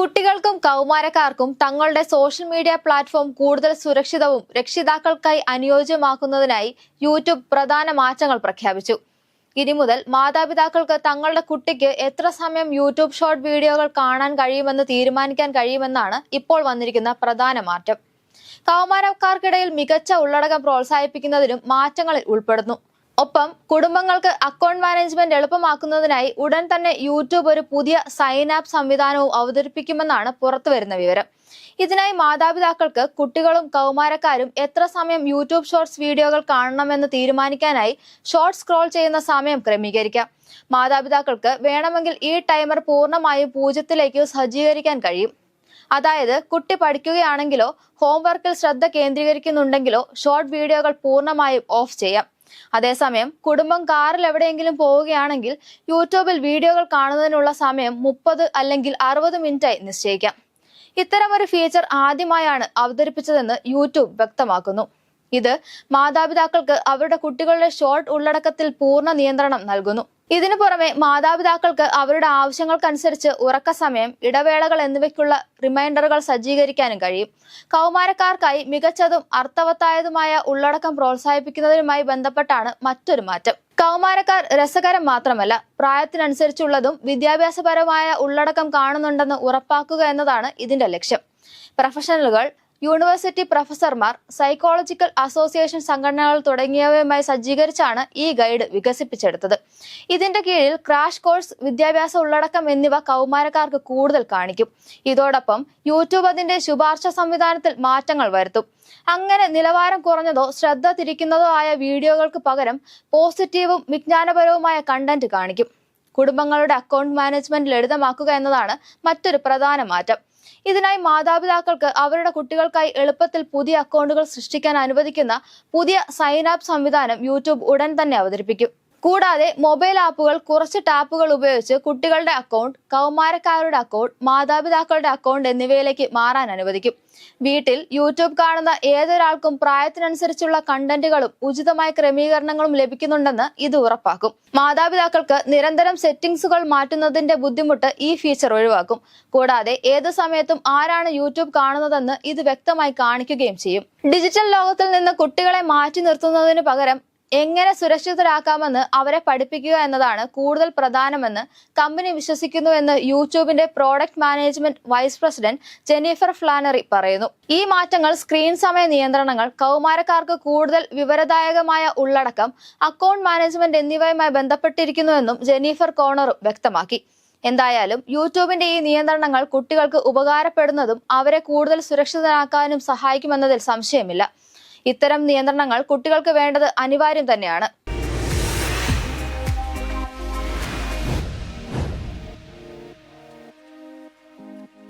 കുട്ടികൾക്കും കൗമാരക്കാർക്കും തങ്ങളുടെ social media platform കൂടുതൽ സുരക്ഷിതവും രക്ഷിതാക്കൾക്കായി അനുയോജ്യമാക്കുന്നതിനായി യൂട്യൂബ് പ്രധാന മാറ്റങ്ങൾ പ്രഖ്യാപിച്ചു. ഇനി മുതൽ മാതാപിതാക്കൾക്ക് തങ്ങളുടെ കുട്ടിക്ക് എത്ര സമയം യൂട്യൂബ് ഷോർട്ട് വീഡിയോകൾ കാണാൻ കഴിയുമെന്ന് തീരുമാനിക്കാൻ കഴിയുമെന്നാണ് ഇപ്പോൾ വന്നിരിക്കുന്ന പ്രധാന മാറ്റം. കൗമാരക്കാർക്കിടയിൽ മികച്ച ഉള്ളടക്കം പ്രോത്സാഹിപ്പിക്കുന്നതിനും മാറ്റങ്ങളിൽ ഉൾപ്പെടുന്നു. ഒപ്പം കുടുംബങ്ങൾക്ക് അക്കൗണ്ട് മാനേജ്മെന്റ് എളുപ്പമാക്കുന്നതിനായി ഉടൻ തന്നെ യൂട്യൂബ് ഒരു പുതിയ സൈൻ ആപ്പ് സംവിധാനവും അവതരിപ്പിക്കുമെന്നാണ് പുറത്തുവരുന്ന വിവരം. ഇതിനായി മാതാപിതാക്കൾക്ക് കുട്ടികളും കൗമാരക്കാരും എത്ര സമയം യൂട്യൂബ് ഷോർട്സ് വീഡിയോകൾ കാണണമെന്ന് തീരുമാനിക്കാനായി ഷോർട്ട് സ്ക്രോൾ ചെയ്യുന്ന സമയം ക്രമീകരിക്കാം. മാതാപിതാക്കൾക്ക് വേണമെങ്കിൽ ഈ ടൈമർ പൂർണമായും പൂജ്യത്തിലേക്ക് സജ്ജീകരിക്കാൻ കഴിയും. അതായത് കുട്ടി പഠിക്കുകയാണെങ്കിലോ ഹോംവർക്കിൽ ശ്രദ്ധ കേന്ദ്രീകരിക്കുന്നുണ്ടെങ്കിലോ ഷോർട്ട് വീഡിയോകൾ പൂർണമായും ഓഫ് ചെയ്യാം. അതേസമയം കുടുംബം കാറിൽ എവിടെയെങ്കിലും പോവുകയാണെങ്കിൽ യൂട്യൂബിൽ വീഡിയോകൾ കാണുന്നതിനുള്ള സമയം മുപ്പത് അല്ലെങ്കിൽ അറുപത് മിനിറ്റായി നിശ്ചയിക്കാം. ഇത്തരമൊരു ഫീച്ചർ ആദ്യമായാണ് അവതരിപ്പിച്ചതെന്ന് യൂട്യൂബ് വ്യക്തമാക്കുന്നു. ഇത് മാതാപിതാക്കൾക്ക് അവരുടെ കുട്ടികളുടെ ഷോർട്ട് ഉള്ളടക്കത്തിൽ പൂർണ നിയന്ത്രണം നൽകുന്നു. ഇതിനു പുറമെ മാതാപിതാക്കൾക്ക് അവരുടെ ആവശ്യങ്ങൾക്കനുസരിച്ച് ഉറക്ക സമയം ഇടവേളകൾ എന്നിവയ്ക്കുള്ള റിമൈൻഡറുകൾ സജ്ജീകരിക്കാനും കഴിയും. കൗമാരക്കാർക്കായി മികച്ചതും അർത്ഥവത്തായതുമായ ഉള്ളടക്കം പ്രോത്സാഹിപ്പിക്കുന്നതിനുമായി ബന്ധപ്പെട്ടാണ് മറ്റൊരു മാറ്റം. കൗമാരക്കാർ രസകരം മാത്രമല്ല പ്രായത്തിനനുസരിച്ചുള്ളതും വിദ്യാഭ്യാസപരമായ ഉള്ളടക്കം കാണുന്നുണ്ടെന്ന് ഉറപ്പാക്കുക എന്നതാണ് ഇതിന്റെ ലക്ഷ്യം. പ്രൊഫഷണലുകൾ യൂണിവേഴ്സിറ്റി പ്രൊഫസർമാർ സൈക്കോളജിക്കൽ അസോസിയേഷൻ സംഘടനകൾ തുടങ്ങിയവയുമായി സജ്ജീകരിച്ചാണ് ഈ ഗൈഡ് വികസിപ്പിച്ചെടുത്തത്. ഇതിന്റെ കീഴിൽ ക്രാഷ് കോഴ്സ് വിദ്യാഭ്യാസ ഉള്ളടക്കം എന്നിവ കൗമാരക്കാർക്ക് കൂടുതൽ കാണിക്കും. ഇതോടൊപ്പം യൂട്യൂബ് അതിന്റെ ശുപാർശ സംവിധാനത്തിൽ മാറ്റങ്ങൾ വരുത്തും. അങ്ങനെ നിലവാരം കുറഞ്ഞതോ ശ്രദ്ധ തിരിക്കുന്നതോ ആയ വീഡിയോകൾക്ക് പകരം പോസിറ്റീവും വിജ്ഞാനപരവുമായ കണ്ടന്റ് കാണിക്കും. കുടുംബങ്ങളുടെ അക്കൗണ്ട് മാനേജ്മെന്റ് ലളിതമാക്കുക എന്നതാണ് മറ്റൊരു പ്രധാന മാറ്റം. ഇതിനായി മാതാപിതാക്കൾക്ക് അവരുടെ കുട്ടികൾക്കായി എളുപ്പത്തിൽ പുതിയ അക്കൗണ്ടുകൾ സൃഷ്ടിക്കാൻ അനുവദിക്കുന്ന പുതിയ സൈൻ ആപ്പ് സംവിധാനം യൂട്യൂബ് ഉടൻ തന്നെ അവതരിപ്പിക്കും. കൂടാതെ മൊബൈൽ ആപ്പുകൾ കുറച്ച് ടാപ്പുകൾ ഉപയോഗിച്ച് കുട്ടികളുടെ അക്കൗണ്ട് കൗമാരക്കാരുടെ അക്കൗണ്ട് മാതാപിതാക്കളുടെ അക്കൗണ്ട് എന്നിവയിലേക്ക് മാറാൻ അനുവദിക്കും. വീട്ടിൽ യൂട്യൂബ് കാണുന്ന ഏതൊരാൾക്കും പ്രായത്തിനനുസരിച്ചുള്ള കണ്ടന്റുകളും ഉചിതമായ ക്രമീകരണങ്ങളും ലഭിക്കുന്നുണ്ടെന്ന് ഇത് ഉറപ്പാക്കും. മാതാപിതാക്കൾക്ക് നിരന്തരം സെറ്റിംഗ്സുകൾ മാറ്റുന്നതിന്റെ ബുദ്ധിമുട്ട് ഈ ഫീച്ചർ ഒഴിവാക്കും. കൂടാതെ ഏത് സമയത്തും ആരാണ് യൂട്യൂബ് കാണുന്നതെന്ന് ഇത് വ്യക്തമായി കാണിക്കുകയും ചെയ്യും. ഡിജിറ്റൽ ലോകത്തിൽ നിന്ന് കുട്ടികളെ മാറ്റി നിർത്തുന്നതിന് പകരം എങ്ങനെ സുരക്ഷിതരാക്കാമെന്ന് അവരെ പഠിപ്പിക്കുക എന്നതാണ് കൂടുതൽ പ്രധാനമെന്ന് കമ്പനി വിശ്വസിക്കുന്നു എന്ന് യൂട്യൂബിന്റെ product management vice president Jennifer Flannery പറയുന്നു. ഈ മാറ്റങ്ങൾ സ്ക്രീൻ സമയ നിയന്ത്രണങ്ങൾ കൗമാരക്കാർക്ക് കൂടുതൽ വിവരദായകമായ ഉള്ളടക്കം അക്കൗണ്ട് മാനേജ്മെന്റ് എന്നിവയുമായി ബന്ധപ്പെട്ടിരിക്കുന്നുവെന്നും ജെനീഫർ കോണറും വ്യക്തമാക്കി. എന്തായാലും യൂട്യൂബിന്റെ ഈ നിയന്ത്രണങ്ങൾ കുട്ടികൾക്ക് ഉപകാരപ്പെടുന്നതും അവരെ കൂടുതൽ സുരക്ഷിതരാക്കാനും സഹായിക്കുമെന്നതിൽ സംശയമില്ല. ഇത്തരം നിയന്ത്രണങ്ങൾ കുട്ടികൾക്ക് വേണ്ടത് അനിവാര്യം തന്നെയാണ്.